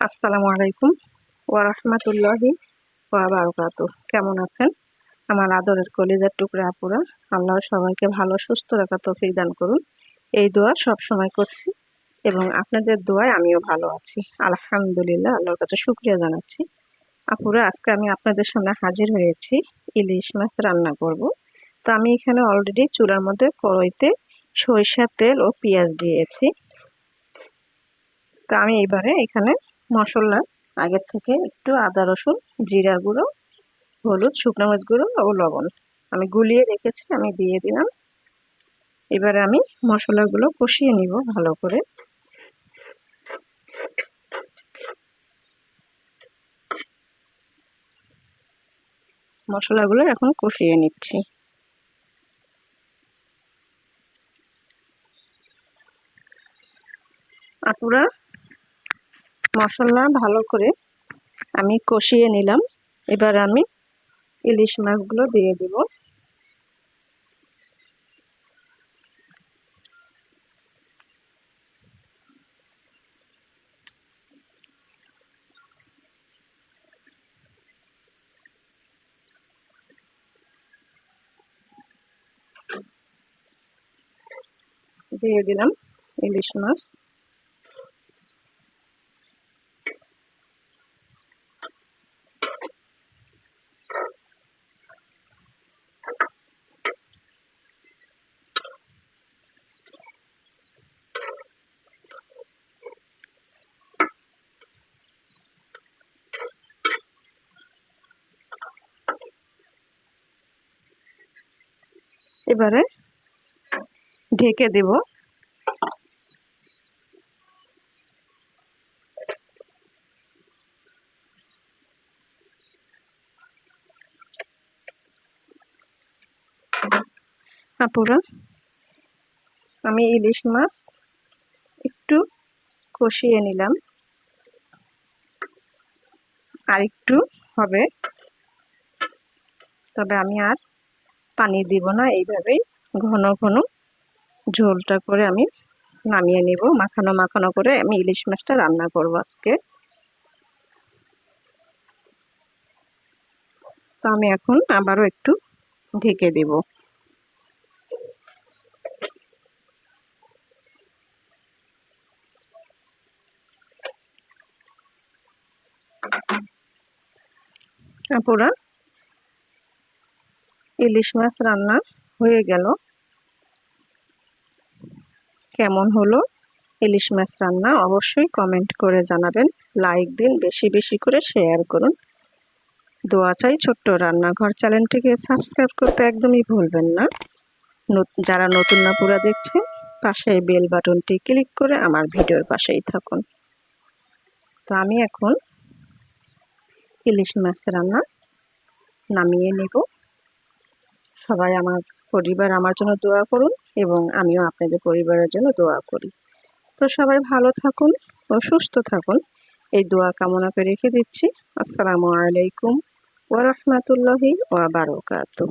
আসসালামু আলাইকুম ওয়া রাহমাতুল্লাহি ওয়া বারাকাতু কেমন আছেন? আমার আদরের কলিজার টুকরা আপুরা, আল্লাহ সবাইকে ভালো, সুস্থ রাখা তৌফিক দান করুন। এই দোয়া সব সময় করছি এবং আপনাদের দোয়ায় আমিও ভালো আছি। আলহামদুলিল্লাহ, আল্লাহর কাছে শুক্রিয়া জানাচ্ছি। আপুরা, আজকে আমি আপনাদের সামনে হাজির হয়েছি। ইলিশ মাছ রান্না করব। তো আমি এখানে অলরেডি চুলার মধ্যে কড়াইতে সরিষার তেল ও পেঁয়াজ দিয়েছি। তো আমি এবারে এখানে মশলা, আগের থেকে একটু আদা, রসুন, জিরা গুঁড়ো, হলুদ, শুকনো মরিচ গুঁড়ো ও লবণ। আমি গুলিয়ে রেখেছি, আমি দিয়ে দিলাম। এবারে আমি মশলাগুলো কষিয়ে নিব ভালো করে। মশলাগুলো এখন কষিয়ে নিচ্ছি। আপুরা মশলা ভালো করে আমি কষিয়ে নিলাম। এবার আমি ইলিশ মাছগুলো দিয়ে দেব। দিয়ে দিলাম ইলিশ মাছ। এবারে ঢেকে দেব। আপুরা, আমি ইলিশ মাছ একটু কষিয়ে নিলাম। আর একটু হবে। তবে আমি আর পানি দিব না, এইভাবেই ঘন ঘন ঝোলটা করে আমি নামিয়ে নেব। মাখানো মাখানো করে আমি ইলিশ মাছটা রান্না করব আজকে। তো আমি এখন আবারও একটু ঢেকে দেব। আপুরা ইলিশ মাছ রান্না হয়ে গেল। কেমন হলো ইলিশ মাছ রান্না? অবশ্যই কমেন্ট করে জানাবেন। লাইক দিন, বেশি বেশি করে শেয়ার করুন। দোয়া চাই ছোট্ট রান্নাঘর চ্যানেলটিকে সাবস্ক্রাইব করতে একদমই ভুলবেন না। যারা নতুন না পুরা দেখছে পাশে বেল বাটনটি ক্লিক করে আমার ভিডিওর পাশেই থাকুন। তো আমি এখন ইলিশ মাছ রান্না নামিয়ে নেব। সবাই আমার পরিবার, আমার জন্য দোয়া করুন এবং আমিও আপনাদের পরিবারের জন্য দোয়া করি। তো সবাই ভালো থাকুন ও সুস্থ থাকুন। এই দোয়া কামনা করে রেখে দিচ্ছি। আসসালামু আলাইকুম ওরহমতুল্লাহি ওয়া বারকাতুহ।